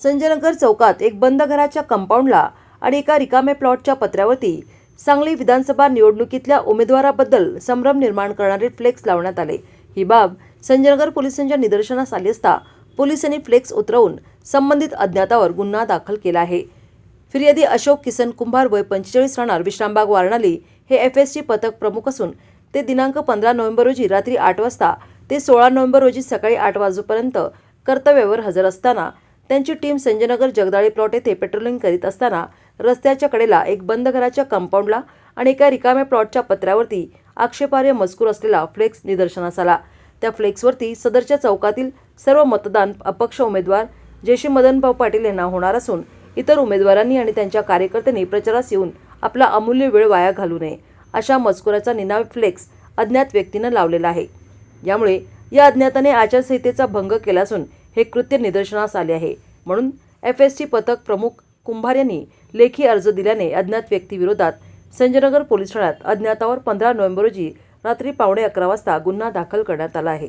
संजयनगर चौकात एक बंद घराच्या कंपाऊंडला आणि एका रिकाम्या प्लॉटच्या पत्र्यावरती सांगली विधानसभा निवडणुकीतल्या उमेदवाराबद्दल संभ्रम निर्माण करणारे फ्लेक्स लावण्यात आले. ही बाब संजयनगर पोलिसांच्या निदर्शनास आली असता पोलिसांनी फ्लेक्स उतरवून संबंधित अज्ञातावर गुन्हा दाखल केला आहे. फिर्यादी अशोक किसन कुंभार वय पंचेचाळीस राहणार. विश्रामबाग वारणाली हे एफ एस टी पथक प्रमुख असून ते दिनांक पंधरा नोव्हेंबर रोजी रात्री आठ वाजता ते सोळा नोव्हेंबर रोजी सकाळी आठ वाजेपर्यंत कर्तव्यावर हजर असताना त्यांची टीम संजयनगर जगदाळी प्लॉट येथे पेट्रोलिंग करीत असताना रस्त्याच्या कडेला एक बंद घराच्या कंपाऊंडला आणि एका रिकाम्या प्लॉटच्या पत्र्यावरती आक्षेपार्ह मजकूर असलेला फ्लेक्स निदर्शनास आला. त्या फ्लेक्सवरती सदरच्या चौकातील सर्व मतदान अपक्ष उमेदवार जेशी मदनभाऊ पाटील यांना होणार असून इतर उमेदवारांनी आणि त्यांच्या कार्यकर्त्यांनी प्रचारास येऊन आपला अमूल्य वेळ वाया घालू नये अशा मजकुराचा निनाव फ्लेक्स अज्ञात व्यक्तीनं लावलेला आहे. यामुळे या अज्ञाताने आचारसंहितेचा भंग केला असून हे कृत्य निदर्शनास आले आहे. म्हणून एफ एस टी पथक प्रमुख कुंभार यांनी लेखी अर्ज दिल्याने अज्ञात व्यक्तीविरोधात संजयनगर पोलीस ठाण्यात अज्ञातावर पंधरा नोव्हेंबर रोजी रात्री पावणे अकरा वाजता गुन्हा दाखल करण्यात आला आहे.